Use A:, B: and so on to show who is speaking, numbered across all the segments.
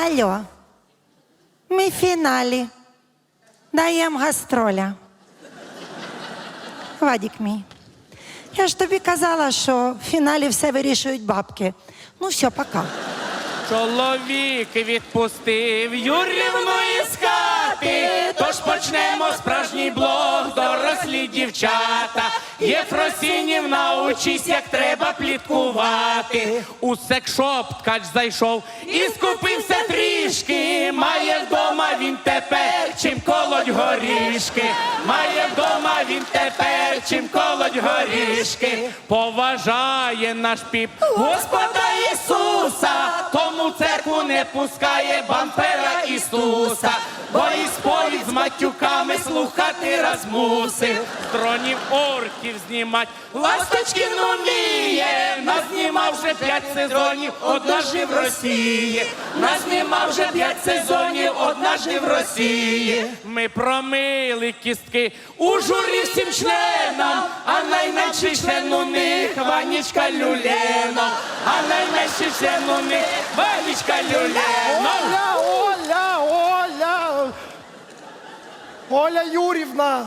A: Алло, ми в фіналі. Даємо гастроля. Вадік мій. Я ж тобі казала, що в фіналі все вирішують бабки. Ну, все, пока.
B: Чоловік відпустив Юрівну із хати, тож почнемо справжній блог, дорослі дівчата. Єфросінів научись, як треба пліткувати. У секшоп ткач зайшов і скупився трішки. Має вдома він тепер, чим колоть горішки. Має вдома він тепер, чим колоть горішки. Поважає наш піп Господа Ісуса, тому церкву не пускає бампера Ісуса, бо і сповідь з матюками слухати раз мусив. Тронів орків знімать, ласточки ну вміє, нас знімав вже п'ять сезонів, однажды в Росії. Нас знімав вже п'ять сезонів, однажды в Росії. Ми промили кістки у журі всім членам, а найменший член у них Ванічка Люлєнов, а найменший член у них Ванічка Люлєнов.
C: Оля, Оля, Оля. Оля Юрівна.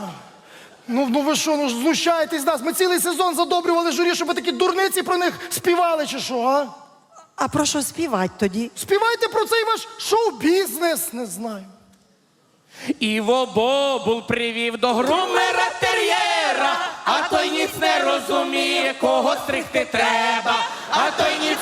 C: Ну, ну ви що, ну ж знущаєтесь з нас? Ми цілий сезон задобрювали журі, щоб ви такі дурниці про них співали, чи що, а?
A: А про що співати тоді?
C: Співайте про цей ваш шоу-бізнес, не знаю.
B: Іво Бобул привів до грумера тер'єра, а той ніц не розуміє, кого стригти треба, а той ніц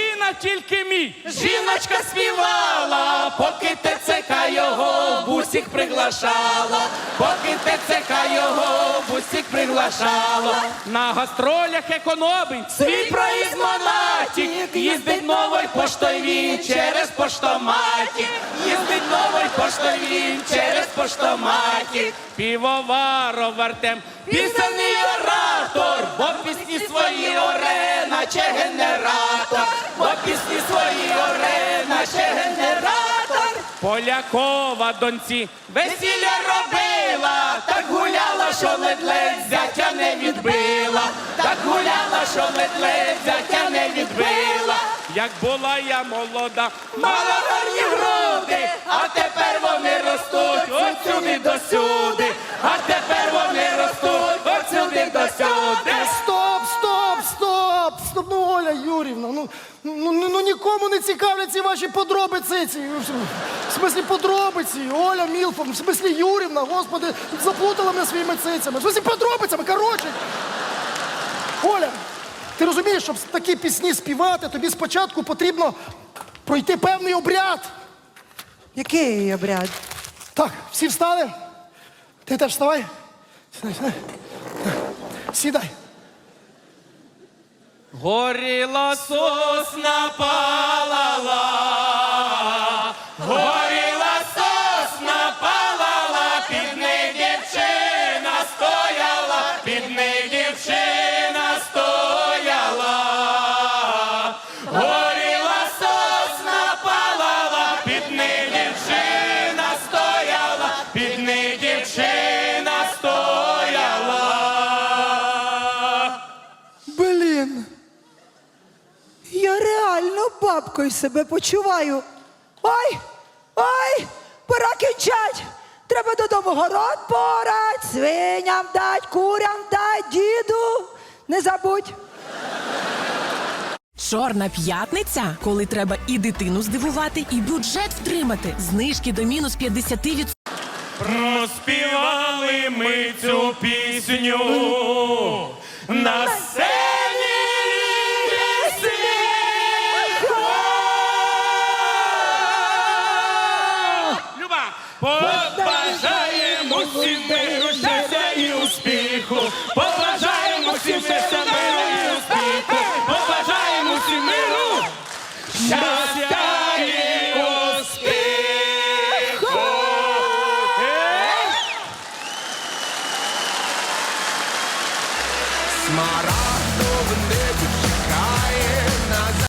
B: Цей тільки мій. Жіночка співала, поки ТЦК його в бусік приглашала, поки ТЦК його в бусік приглашала. На гастролях економить свій проїзд монатік, їздить новий поштою він через поштоматік, їздить новий поштою він через поштоматік. Півоваров Артем, пісенний оратор, бо пісні свої оре, наче генератор, бо пісні свої оре, наче генератор. Полякова доньці весілля робила, так гуляла, що ледь-ледь зятя не відбила, так гуляла, що ледь-ледь зятя не відбила. Як була я молода, мала гарні груди, а тепер вони ростуть от сюди до сюди, а тепер вони ростуть
C: ваші подробиці. Ці, в смислі подробиці, Оля Мілфа, в смислі Юрівна, господи, заплутала мене своїми цицями. В смислі подробицями, коротше. Оля, ти розумієш, щоб такі пісні співати, тобі спочатку потрібно пройти певний обряд.
A: Який обряд?
C: Так, всі встали? Ти теж вставай. Сідай, сідай. Сідай.
B: Горіла сосна палала,
A: Блін. Я реально бабкою себе почуваю. Ой, ой, пора кінчать. Треба додому город порать, свиням дать, курям дать, діду. Не забудь.
D: Чорна п'ятниця, коли треба і дитину здивувати, і бюджет втримати. Знижки до мінус 50%.
B: Проспівали ми цю пісню на Побажаємо всім миру, щастя і успіху. Побажаємо всім щастя, миру і успіху. Побажаємо всім миру. Щастя і успіху. Е?